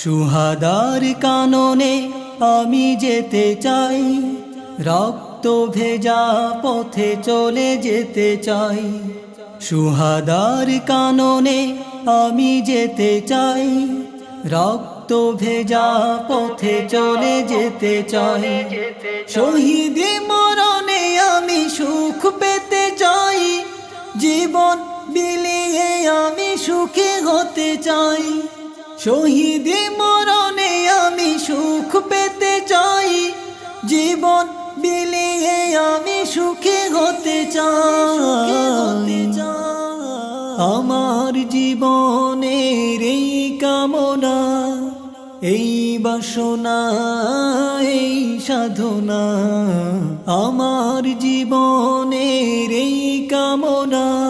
সুহাদার কাননে আমি যেতে চাই, রক্ত ভেজা পথে চলে যেতে চাই। সুহাদার কাননে আমি যেতে চাই, রক্ত ভেজা পথে চলে যেতে চাই। শহীদি মরণে আমি সুখ পেতে চাই, জীবন বিলিয়ে আমি সুখী হতে চাই। শহীদি মরণে আমি সুখ পেতে চাই। জীবন বিলিয়ে আমি সুখে হতে চাই। আমার জীবনের এই কামনা, এই বাসনা, এই সাধনা, আমার জীবনের এই কামনা।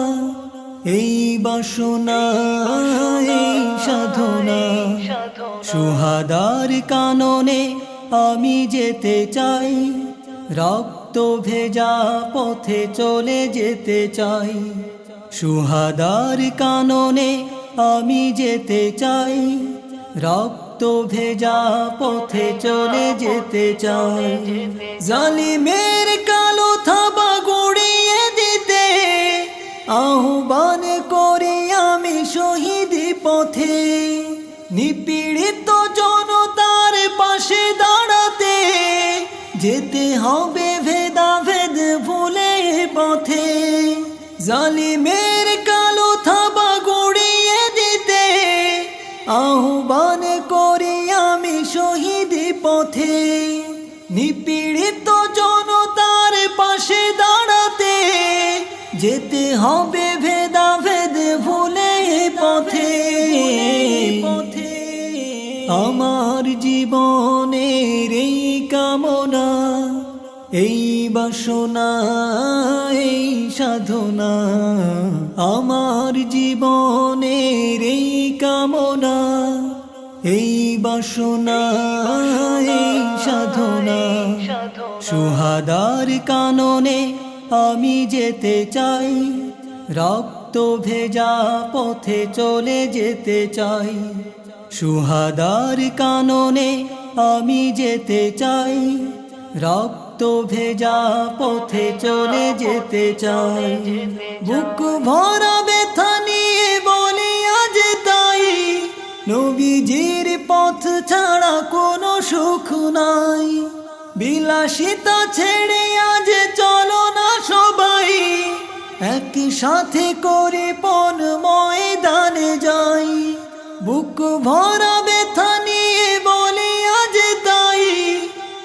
এই বাসনা, এই সাধনা, সুহাদার কাননে আমি যেতে চাই, রক্ত ভেজা পথে চলে যেতে চাই, সুহাদার কাননে আমি যেতে চাই, রক্ত ভেজা পথে চলে যেতে চাই। জালিমের কালো আহ্বান করি আমি শহীদ পথে। নিপীড়িত জনতার পাশে দাঁড়াতে যেতে হবে ভেদা ভেদ ভুলে পথে। জালিমের কালো থাবা গুড়িয়ে দিতে আহ্বান করি আমি শহীদ পথে। নিপীড়িত যেতে হবে ভেদা ভেদ ভুলে পথে পথে। আমার জীবনের এই কামনা, এই বাসনা, এই সাধনা, আমার জীবনের এই কামনা, এই বাসনা, এই সাধনা, সুহাদার কাননে আমি যেতে চাই। রক্ত ভেজা পথে চলে যেতে চাই। সুহাদার কাননে আমি যেতে চাই। রক্ত ভেজা পথে চলে যেতে চাই। বুক ভরা ব্যথা নিয়ে বলি, আজ তাই নবীজির পথ ছাড়া কোনো সুখ নাই। বিলাসিতা ছেড়ে আজ চলো এক সাথে করে পন ময়দানে যাই। বুক ভরা ব্যথা নিয়ে বলি, আজ তাই।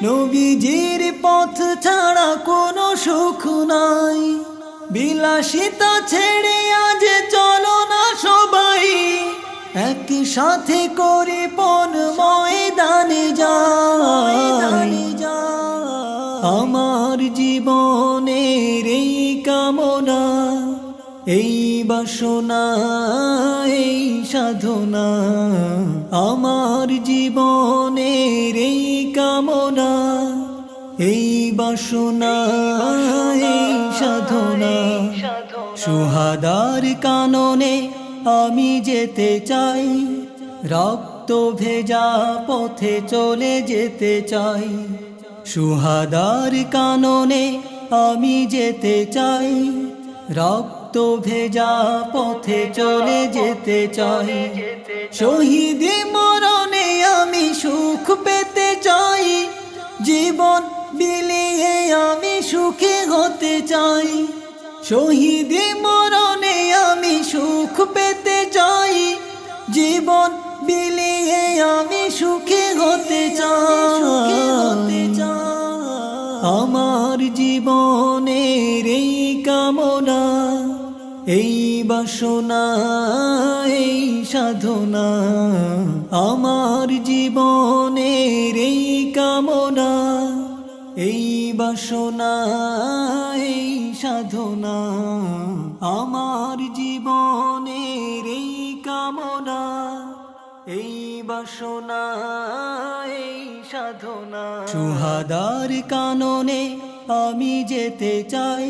নবীজির পথ ছাড়া কোনো সুখ নাই। বিলাসিতা ছেড়ে আজ চলো না সবাই। এক সাথে করে পন ময়দানে যাই। আমার জীবনের এই কামনা, এই বাসনা, এই সাধনা, আমার জীবনের এই কামনা, এই বাসনা, এই সাধনা, সুহাদার কাননে আমি যেতে চাই, রক্ত ভেজা পথে চলে যেতে চাই, সুহাদার কাননে আমি যেতে চাই, রক্ত ভেজা পথে চলে যেতে চাই। শহীদি মরণে আমি সুখ পেতে চাই, জীবন বিলিয়ে আমি সুখে হতে চাই। শহীদি মরণে আমি সুখ পেতে চাই, জীবন বিলিয়ে আমি সুখী বাসনা এই সাধনা আমার জীবনের এই কামনা। এই বাসনা, এই সাধনা আমার জীবনের এই কামনা। এই বাসনা, এই সাধনা সুহাদার কাননে আমি যেতে চাই।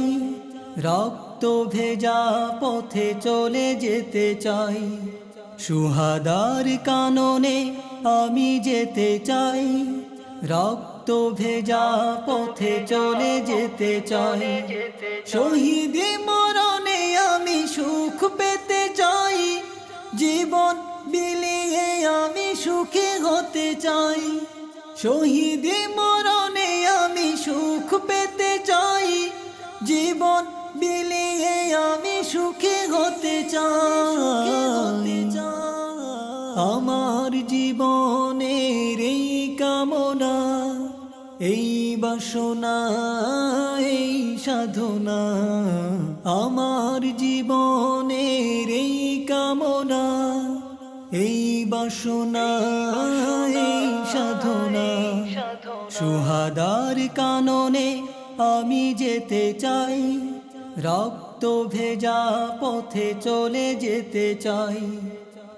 রক্ত ভেজা পথে চলে যেতে চাই। সুহাদার কাননে আমি যেতে চাই। রক্ত ভেজা পথে চলে যেতে চাই। শহীদি মরণে আমি সুখ পেতে চাই। জীবন বিলিয়ে আমি সুখে হতে চাই। শহীদি মরণে সুখী হতে চাই আমার জীবনের এই কামনা, এই বাসনা, এই সাধনা, আমার জীবনের এই কামনা, এই বাসনা, এই সাধনা, সুহাদার কাননে আমি যেতে চাই। রক্ত ভেজা পথে চলে যেতে চাই।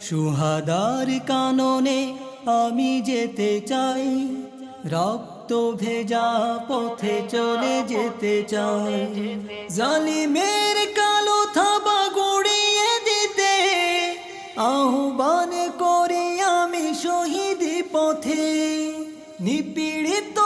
সুহাদার কাননে আমি যেতে চাই। রক্ত ভেজা পথে চলে যেতে চাই। জালিমের কালো থাবা গড়িয়ে দিতে, আহ্বান করি আমি শহীদ পথে। নিপীড়িত